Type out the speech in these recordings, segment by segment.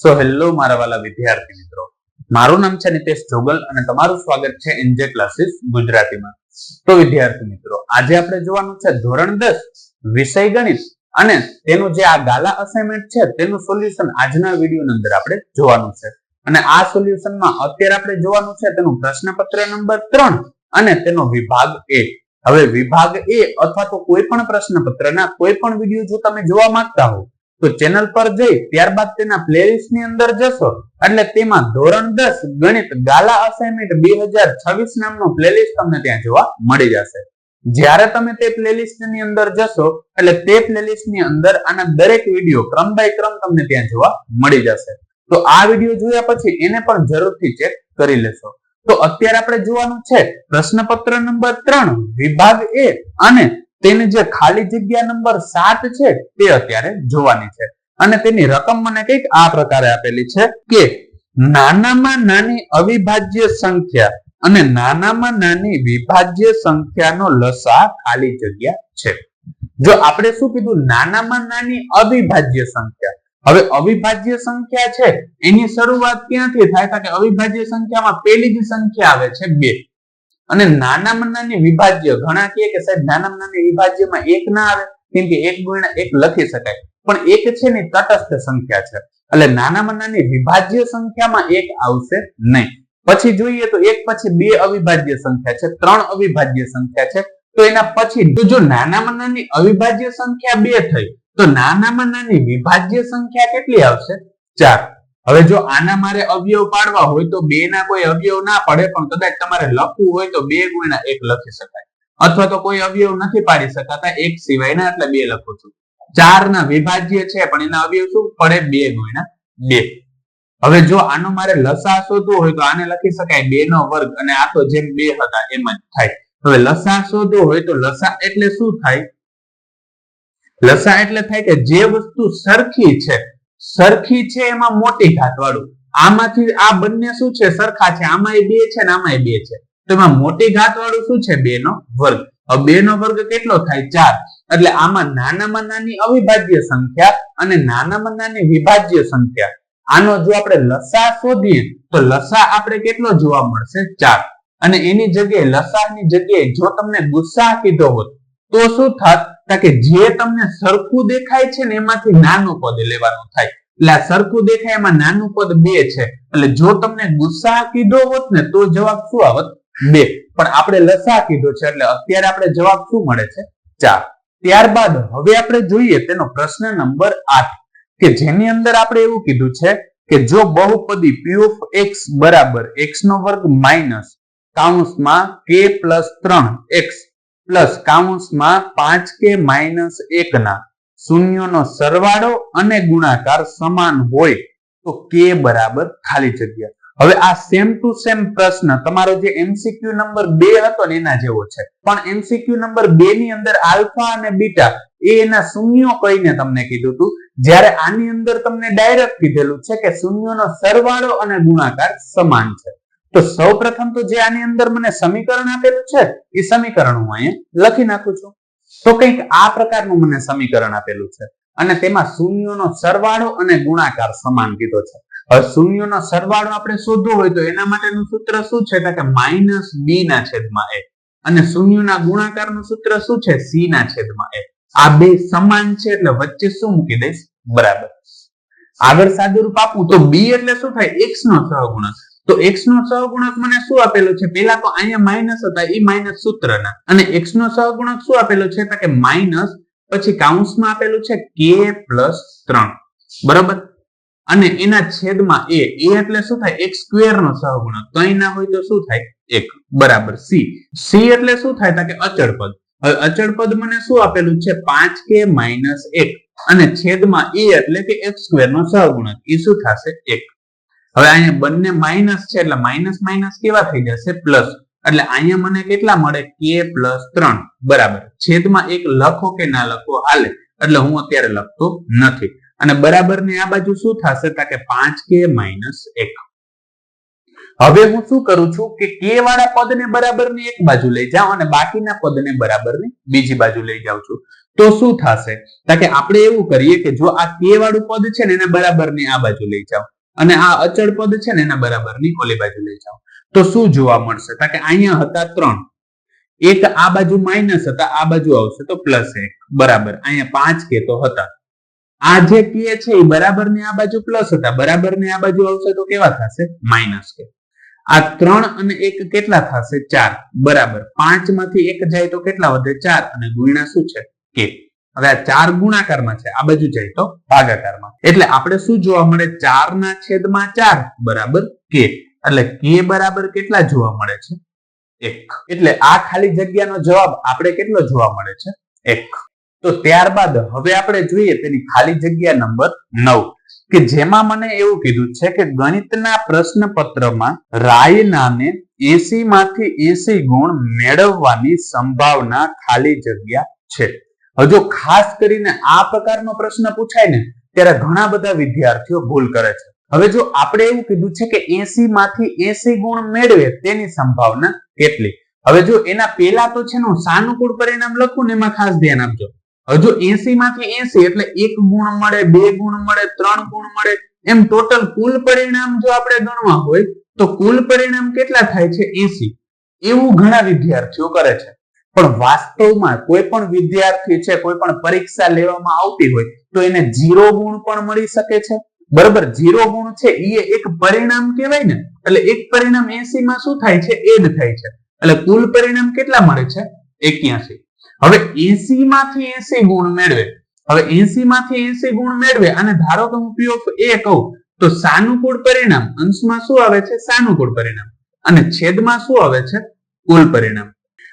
So hello મારા વાલા વિદ્યાર્થી મિત્રો. મારું નામ છે નિતેશ જોગલ અને તમારું સ્વાગત છે એનજે ક્લાસીસ ગુજરાતીમાં. તો વિદ્યાર્થી મિત્રો, આજે આપણે જોવાનું છે ધોરણ દસ, વિષય ગણિત અને તેનું જે આ ગાલા અસાઇનમેન્ટ છે તેનું સોલ્યુશન આજના વિડીયોની અંદર આપણે જોવાનું છે. અને આ સોલ્યુશનમાં અત્યારે આપણે જોવાનું છે તેનું પ્રશ્નપત્ર નંબર ત્રણ અને તેનો વિભાગ એ. હવે વિભાગ એ અથવા તો કોઈ પણ પ્રશ્નપત્રના કોઈ પણ વીડિયો જો તમે જોવા માંગતા હો તો ચેનલ પર જઈ, ત્યારબાદ તેના પ્લેલિસ્ટની અંદર જશો. એટલે તેમાં ધોરણ દસ ગણિત ગાલા અસાઇનમેન્ટ બે હજાર છવ્વીસ નામનું પ્લેલિસ્ટ તમને ત્યાં જોવા મળી જશે. જ્યારે તમે તે પ્લેલિસ્ટની અંદર જશો, એટલે તે પ્લેલિસ્ટની અંદર આના દરેક વીડિયો ક્રમ બાય ક્રમ તમને ત્યાં જોવા મળી જશે. તો આ વીડિયો જોયા પછી એને પણ જરૂરથી ચેક કરી લેશો. તો અત્યારે આપણે જોવાનું છે, પ્રશ્નપત્ર નંબર ત્રણ, વિભાગ એ અને તેની જે ખાલી જગ્યા નંબર સાત છે, તે અત્યારે જોવાની છે. અને તેની રકમ મને કંઈક આ પ્રકારે આપેલી છે કે નાનામાં નાની અવિભાજ્ય સંખ્યા અને નાનામાં નાની વિભાજ્ય સંખ્યાનો લસા ખાલી જગ્યા છે. જો આપણે શું કીધું? નાનામાં નાની અવિભાજ્ય સંખ્યા. હવે અવિભાજ્ય સંખ્યા છે, એની શરૂઆત ક્યાંથી થાય? કે અવિભાજ્ય સંખ્યામાં પહેલી જ સંખ્યા આવે છે બે. અને નાનામાં નાની વિભાજ્ય, ઘણા કહે કે સાહેબ નાનામાં નાની વિભાજ્યમાં એક ના આવે, કેમ કે એક ગુણ્યા એક લખી શકાય. પણ એક છે ને તટસ્થ સંખ્યા છે. એટલે નાનામાં નાની વિભાજ્ય સંખ્યામાં એક આવશે નહીં. પછી જોઈએ તો એક પછી બે અવિભાજ્ય સંખ્યા છે, ત્રણ અવિભાજ્ય સંખ્યા છે. તો એના પછી જો નાનામાં નાની અવિભાજ્ય સંખ્યા બે થઈ, તો નાનામાં નાની વિભાજ્ય સંખ્યા કેટલી આવશે? ચાર. હવે જો આના મારે અવયવ પાડવા હોય તો બે ના કોઈ અવયવ ના પડે, પણ કદાચ તમારે લખવું હોય તો બે ગુણ્યા એક લખી શકાય. અથવા તો કોઈ અવયવ નથી પાડી શકાતા, એક સિવાયના એટલે બે લખું છું. ચાર ના વિભાજ્ય છે, પણ એના અવયવ શું? પડે બે ગુણ્યા બે. હવે જો આનો મારે લસા શોધવો હોય તો આને લખી શકાય બે નો વર્ગ, અને આ તો જેમ બે હતા એમ જ થાય. હવે લસા શોધવો હોય તો લસા એટલે શું થાય? લસા એટલે થાય કે જે વસ્તુ સરખી છે સરખી છે એમાં મોટી ઘાત વાળું આમાંથી આ બંને શું છે? સરખા છે. આમાં બે છે ને આમાં બે છે. તો એમાં મોટી ઘાત વાળું શું છે? બે નો વર્ગ. બે નો વર્ગ કેટલો થાય? ચાર. એટલે આમાં નાનામાં નાની અવિભાજ્ય સંખ્યા અને નાનામાં નાની વિભાજ્ય સંખ્યા. આનો જો આપણે લસા શોધીએ, તો લસા આપણે કેટલો જોવા મળશે? ચાર. અને એની જગ્યાએ લસાની જગ્યાએ જો તમને ગુસ્સા કીધો હોત, તો શું થાત? કે જે તમને સરખું દેખાય છે ને એમાંથી નાનું પદ લેવાનું થાય. એટલે આ સરખું દેખાય એમાં નાનું પદ બે છે. એટલે જો તમને ગુસ્સા કીધો હોત ને તો જવાબ શું આવત? બે. પણ આપણે લસા કીધો છે, એટલે અત્યારે આપણે જવાબ શું મળે છે? ચાર. ત્યારબાદ હવે આપણે જોઈએ તેનો પ્રશ્ન નંબર આઠ, કે જેની અંદર આપણે એવું કીધું છે કે જો બહુપદી પી ઓફ એક્સ બરાબર એક્સ નો વર્ગ માઇનસ કાઉન્સમાં કે પ્લસ ત્રણ એક્સ પ્લસ કાઉન્સમાં પાંચ કે માઇનસ એક ના શૂન્યનો સરવાળો અને ગુણાકાર સમાન હોય તો કે બરાબર ખાલી જગ્યા. હવે આ સેમ ટુ સેમ પ્રશ્ન, તમારો જે એમસીક્યુ નંબર બે હતો ને એના જેવો છે. પણ એમસીક્યુ નંબર બે ની અંદર આલ્ફા અને બીટા, એ એના શૂન્યો કહીને તમને કીધું હતું. જ્યારે આની અંદર તમને ડાયરેક્ટ કીધેલું છે કે શૂન્યનો સરવાળો અને ગુણાકાર સમાન છે. તો સૌ પ્રથમ તો જે આની અંદર મને સમીકરણ આપેલું છે, એ સમીકરણ હું અહીંયા લખી નાખું છું. તો કંઈક આ પ્રકારનું મને સમીકરણ આપેલું છે અને તેમાં શૂન્યનો સરવાળો અને ગુણાકાર સમાન કીધો છે. હવે શૂન્યનો સરવાળો આપણે શોધવો હોય તો એના માટેનું સૂત્ર શું છે? કે માઇનસ બી ના છેદમાં એ અને શૂન્યના ગુણાકારનું સૂત્ર શું છે? સી ના છેદમાં એ આ બે સમાન છે એટલે વચ્ચે શું મૂકી દઈશ? બરાબર. આગળ સાદુરૂપ આપું તો બી એટલે શું થાય? એક્સ નો સહગુણક. તો એક્સ નો સહગુણક મને શું આપેલો છે? પેલા તો અહીંયા માઇનસ હતા, એ માઇનસ સૂત્રના. અને x નો સહગુણક શું આપેલો છે? કે માઇનસ પછી કાઉન્સમાં આપેલું છે k પ્લસ બરાબર? અને એના છેદમાં a a એટલે શું થાય? એક સ્ક્વેર નો સહગુણક. કઈ ના હોય તો શું થાય? એક. બરાબર. સી સી એટલે શું થાય? કે અચળ પદ. હવે અચળ પદ મને શું આપેલું છે? પાંચ કે માઇનસ એક. અને છેદમાં એ એટલે કે એક સ્ક્વેર નો સહગુણક. એ શું થશે? એક. હવે અહીંયા બંને માઇનસ છે એટલે માઇનસ માઇનસ કેવા થઈ જશે? પ્લસ એટલે અહીંયા મને કેટલા મળે? કે પ્લસ ત્રણ. બરાબર. છેદમાં એક લખો કે ના લખો? હાલે. એટલે હું અત્યારે લખતો નથી. અને બરાબર ને આ બાજુ શું થશે? કે પાંચ કે માઇનસ એક. હવે હું શું કરું છું કે કે વાળા પદને બરાબરની એક બાજુ લઈ જાઉં અને બાકીના પદને બરાબરની બીજી બાજુ લઈ જાઉં છું. તો શું થશે? કે આપણે એવું કરીએ કે જો આ કે વાળું પદ છે ને એને બરાબરની આ બાજુ લઈ જાઓ અને આ અચળ પદ છે ને એના બરાબરની ઓલી બાજુ લઈ જાઓ. તો શું જોવા મળશે? કારણ કે અહીંયા હતા ત્રણ. એક આ બાજુ માઇનસ હતા, આ બાજુ આવશે તો પ્લસ એક. બરાબર. અહીંયા પાંચ કે તો હતા. આ જે કે છે એ બરાબરની આ બાજુ પ્લસ હતા. બરાબરની આ બાજુ આવશે તો કેવા થશે? માઇનસ કે. આ ત્રણ અને એક કેટલા થશે? ચાર. બરાબર. પાંચમાંથી એક જાય તો કેટલા વધે? ચાર. અને ગુણ્યા શું છે? કે હવે આ ચાર ગુણાકારમાં છે. આ બાજુ જાય તો ભાગાકારમાં. એટલે આપણે શું જોવા મળે? ચાર ના છેદમાં ચાર બરાબર કે એટલે કે બરાબર કેટલા જોવા મળે છે? એક. એટલે આ ખાલી જગ્યાનો જવાબ આપણે કેટલો જોવા મળે છે? એક. તો ત્યારબાદ હવે આપણે જોઈએ તેની ખાલી જગ્યા નંબર નવ. કે જેમાં મને એવું કીધું છે કે ગણિતના પ્રશ્નપત્રમાં રાયનાને એસી માંથી એસી ગુણ મેળવવાની સંભાવના ખાલી જગ્યા છે. હજુ ખાસ કરીને આ પ્રકારનો પ્રશ્ન પૂછાય ને, ત્યારે ઘણા બધા વિદ્યાર્થીઓ ભૂલ કરે છે. હવે જો આપણે એવું કીધું છે કે એસી માંથી એસી ગુણ મેળવે, તેની સંભાવના કેટલી? હવે જો એના પેલા તો છે ને સાનુકૂળ પરિણામ લખું ને, એમાં ખાસ ધ્યાન આપજો. હજુ એસી માંથી એસી એટલે એક ગુણ મળે, બે ગુણ મળે, ત્રણ ગુણ મળે, એમ ટોટલ કુલ પરિણામ જો આપણે ગણવા હોય, તો કુલ પરિણામ કેટલા થાય છે? એસી. એવું ઘણા વિદ્યાર્થીઓ કરે છે. પણ વાસ્તવમાં કોઈ પણ વિદ્યાર્થી છે, કોઈ પણ પરીક્ષા લેવામાં આવતી હોય, તો એને જીરો ગુણ પણ મળી શકે છે. બરાબર જીરો ગુણ છે એ એક પરિણામ કહેવાય ને, એટલે એક પરિણામ એસી માં શું થાય છે એડ થાય છે. એટલે કુલ પરિણામ કેટલા મળે છે એક્યાસી હવે એસી માંથી એસી ગુણ મેળવે, હવે એસી માંથી એસી ગુણ મેળવે, અને ધારો કે હું પી ઓફ એ કહું, તો સાનુકૂળ પરિણામ, અંશમાં શું આવે છે, સાનુકૂળ પરિણામ. અને છેદમાં શું આવે છે, કુલ પરિણામ.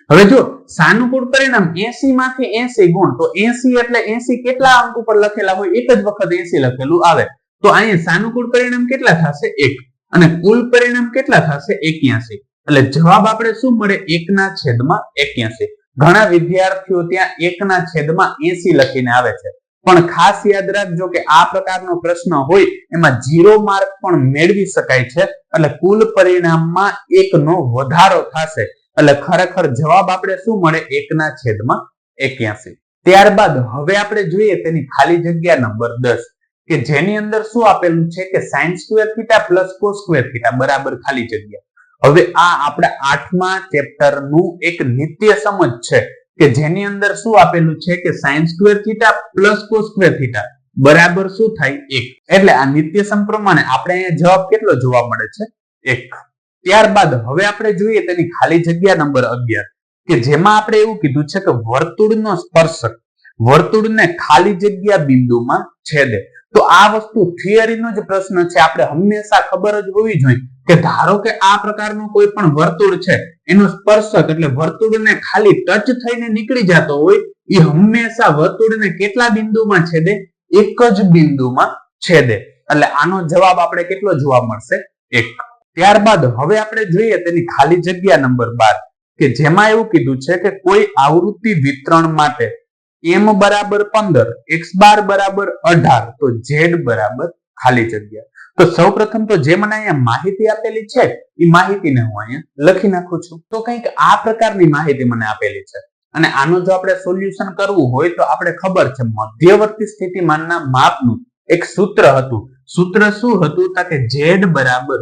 હવે જો સાનુકૂળ પરિણામ એસી માંથી એસી ગુણ, તો એસી એટલે એસી કેટલા અંક ઉપર લખેલા હોય? એક જ વખત એસી લખેલું આવે. તો અહીંયા સાનુકૂળ પરિણામ કેટલા થશે? એક. અને કુલ પરિણામ કેટલા થશે? એક્યાસી. એટલે જવાબ આપણે શું મળે? એકના છેદમાં એક્યાસી. ઘણા વિદ્યાર્થીઓ ત્યાં એકના છેદમાં એસી લખીને આવે છે. પણ ખાસ યાદ રાખજો કે આ પ્રકારનો પ્રશ્ન હોય, એમાં જીરો માર્ક પણ મેળવી શકાય છે. એટલે કુલ પરિણામમાં એકનો વધારો થશે. એટલે ખરેખર જવાબ આપણે શું મળે? એકના છેદમાં એક્યાસી. ત્યારબાદ હવે આપણે જોઈએ તેની ખાલી જગ્યા નંબર દસ, કે જેની અંદર શું આપેલું છે? કે sine square theta plus cos square theta બરાબર ખાલી જગ્યા. હવે આ આપણા આઠમા ચેપ્ટરનું એક નિત્ય સમજ છે, કે જેની અંદર શું આપેલું છે? કે sine square theta plus cos square theta બરાબર શું થાય? એક. એટલે આ નિત્ય સમ પ્રમાણે આપણે અહીંયા જવાબ કેટલો જોવા મળે છે? એક. ત્યારબાદ હવે આપણે જોઈએ તેની ખાલી જગ્યા નંબર અગિયાર, કે જેમાં આપણે એવું કીધું છે કે વર્તુળનો સ્પર્શક, વર્તુળને ખાલી જગ્યા બિંદુમાં છેદે. તો આ વસ્તુ થિયરીનો જ પ્રશ્ન છે. આપણે હંમેશા ખબર જ હોવી જોઈએ કે ધારો કે આ પ્રકારનું કોઈ પણ વર્તુળ છે, એનો સ્પર્શક એટલે વર્તુળને ખાલી ટચ થઈને નીકળી જતો હોય એ હંમેશા વર્તુળને કેટલા બિંદુમાં છેદે? એક જ બિંદુમાં છેદે. એટલે આનો જવાબ આપણે કેટલો જોવા મળશે? એક. ત્યારબાદ હવે આપણે જોઈએ તેની ખાલી જગ્યા નંબર બાર, કે જેમાં એવું કીધું છે કે કોઈ આવૃત્તિ વિતરણ માટે એમ બરાબર પંદર, એક્સ બાર બરાબર અઢાર, તો ઝેડ બરાબર ખાલી જગ્યા. તો સૌ પ્રથમ તો જે મને અહીંયા માહિતી આપેલી છે, એ માહિતીને હું અહીંયા લખી નાખું છું. તો કંઈક આ પ્રકારની માહિતી મને આપેલી છે. અને આનું જો આપણે સોલ્યુશન કરવું હોય તો આપણે ખબર છે, મધ્યવર્તી સ્થિતિમાનના માપનું એક સૂત્ર હતું. સૂત્ર શું હતું? તો કે ઝેડ બરાબર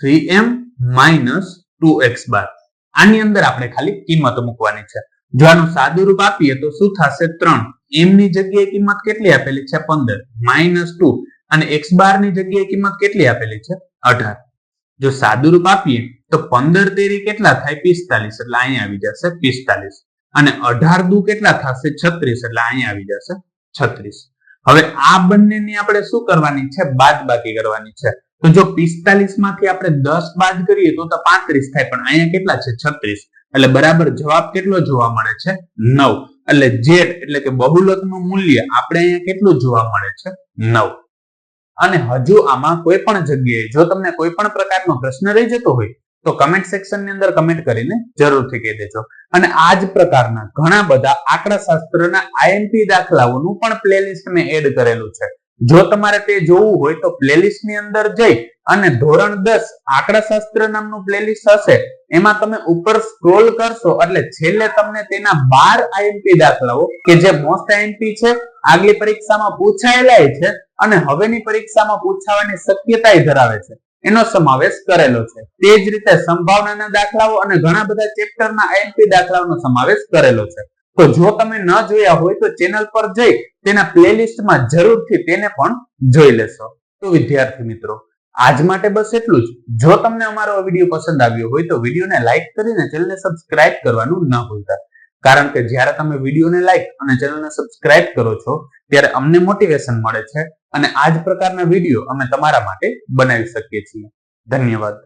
three M minus two X બાર. આની અંદર આપણે ખાલી કિંમત મૂકવાની છે. જો આનું સાદું રૂપ આપીએ તો શું થશે? ત્રણ. એમ ની જગ્યાએ કિંમત કેટલી આપેલી છે? પંદર. Minus two. અને એક્સ બારની જગ્યાએ કિંમત કેટલી આપેલી છે? અઢાર. જો સાદું રૂપ આપીએ તો પંદર તેરી કેટલા થાય? પિસ્તાલીસ. એટલે અહીંયા આવી જશે પિસ્તાલીસ. અને અઢાર દુ કેટલા થશે? છત્રીસ. એટલે અહીંયા આવી જશે છત્રીસ. હવે આ બંનેની આપણે શું કરવાની છે? બાદ બાકી કરવાની છે. તો જો પિસ્તાલીસમાંથી આપણે દસ બાદ કરીએ તો પાંત્રીસ થાય, પણ અહીંયા કેટલા છે? છત્રીસ. એટલે બરાબર જવાબ કેટલો જોવા મળે છે? નવ. એટલે જેડ એટલે કે બહુલકનું મૂલ્ય આપણે અહીંયા કેટલું જોવા મળે છે? નવ. અને હજુ આમાં કોઈ પણ જગ્યાએ, જો તમને કોઈ પણ પ્રકારનો પ્રશ્ન રહી જતો હોય, તો કમેન્ટ સેક્શનની અંદર કમેન્ટ કરીને જરૂરથી કહી દેજો. અને આ જ પ્રકારના ઘણા બધા આંકડા શાસ્ત્રના આઈએમપી દાખલાઓનું પણ પ્લેલિસ્ટ મેં એડ કરેલું છે. જો તમારે તે જોવું હોય તો પ્લેલિસ્ટની અંદર જઈ અને ધોરણ દસ આંકડાશાસ્ત્ર નામનું પ્લેલિસ્ટ હશે. એમાં તમે ઉપર સ્ક્રોલ કરશો એટલે છેલ્લે તમને તેના બાર આઈએમપી દાખલાઓ કે જે મોસ્ટ આઈએમપી છે, આગલી પરીક્ષામાં પૂછાયેલા છે અને હવેની પરીક્ષામાં પૂછાવાની શક્યતા ધરાવે છે. એનો સમાવેશ કરેલો છે. તે જ રીતે સંભાવનાના દાખલાઓ અને ઘણા બધા ચેપ્ટરના આઈએમપી દાખલાઓનો સમાવેશ કરેલો છે. તો જો તમે ન જોયા હોય તો ચેનલ પર જઈ તેના પ્લેલિસ્ટમાં જરૂરથી તેને પણ જોઈ લેશો. તો વિદ્યાર્થી મિત્રો, આજ માટે બસ એટલું જ. જો તમને અમારો વીડિયો પસંદ આવ્યો હોય તો વિડીયોને લાઇક કરીને ચેનલને સબસ્ક્રાઇબ કરવાનું ન ભૂલતા. કારણ કે જ્યારે તમે વિડીયોને લાઇક અને ચેનલને સબસ્ક્રાઇબ કરો છો, ત્યારે અમને મોટિવેશન મળે છે અને આ જ પ્રકારના વીડિયો અમે તમારા માટે બનાવી શકીએ છીએ. ધન્યવાદ.